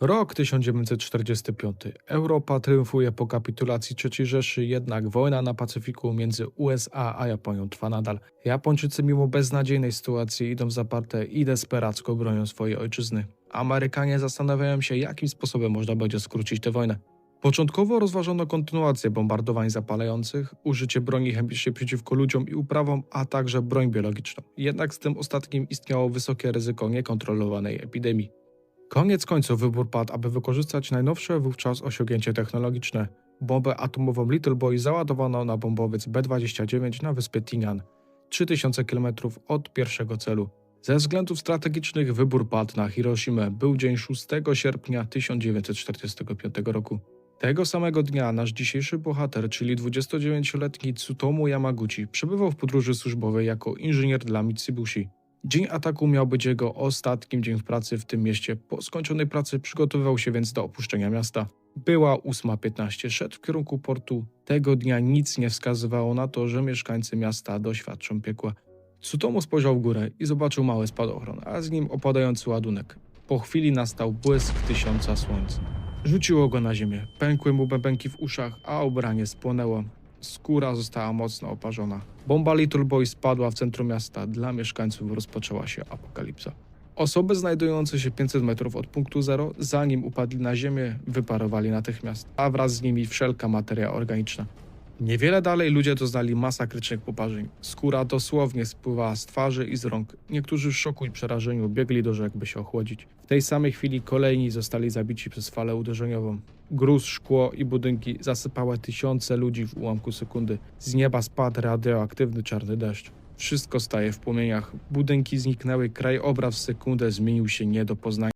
Rok 1945. Europa triumfuje po kapitulacji III Rzeszy, jednak wojna na Pacyfiku między USA a Japonią trwa nadal. Japończycy mimo beznadziejnej sytuacji idą w zaparte i desperacko bronią swojej ojczyzny. Amerykanie zastanawiają się, jakim sposobem można będzie skrócić tę wojnę. Początkowo rozważono kontynuację bombardowań zapalających, użycie broni chemicznej przeciwko ludziom i uprawom, a także broń biologiczną. Jednak z tym ostatnim istniało wysokie ryzyko niekontrolowanej epidemii. Koniec końców wybór padł, aby wykorzystać najnowsze wówczas osiągnięcie technologiczne. Bombę atomową Little Boy załadowano na bombowiec B-29 na wyspie Tinian, 3000 km od pierwszego celu. Ze względów strategicznych wybór padł na Hiroshimę. Był dzień 6 sierpnia 1945 roku. Tego samego dnia nasz dzisiejszy bohater, czyli 29-letni Tsutomu Yamaguchi, przebywał w podróży służbowej jako inżynier dla Mitsubishi. Dzień ataku miał być jego ostatnim dzień w pracy w tym mieście. Po skończonej pracy przygotowywał się więc do opuszczenia miasta. Była 8.15, szedł w kierunku portu. Tego dnia nic nie wskazywało na to, że mieszkańcy miasta doświadczą piekła. Tsutomu spojrzał w górę i zobaczył mały spadochron, a z nim opadający ładunek. Po chwili nastał błysk tysiąca słońc. Rzuciło go na ziemię, pękły mu bębenki w uszach, a ubranie spłonęło. Skóra została mocno oparzona. Bomba Little Boy spadła w centrum miasta. Dla mieszkańców rozpoczęła się apokalipsa. Osoby znajdujące się 500 metrów od punktu zero, zanim upadli na ziemię, wyparowali natychmiast, a wraz z nimi wszelka materia organiczna. Niewiele dalej ludzie doznali masakrycznych poparzeń. Skóra dosłownie spływała z twarzy i z rąk. Niektórzy w szoku i przerażeniu biegli do rzek, by się ochłodzić. W tej samej chwili kolejni zostali zabici przez falę uderzeniową. Gruz, szkło i budynki zasypały tysiące ludzi w ułamku sekundy. Z nieba spadł radioaktywny czarny deszcz. Wszystko staje w płomieniach. Budynki zniknęły, krajobraz w sekundę zmienił się nie do poznania.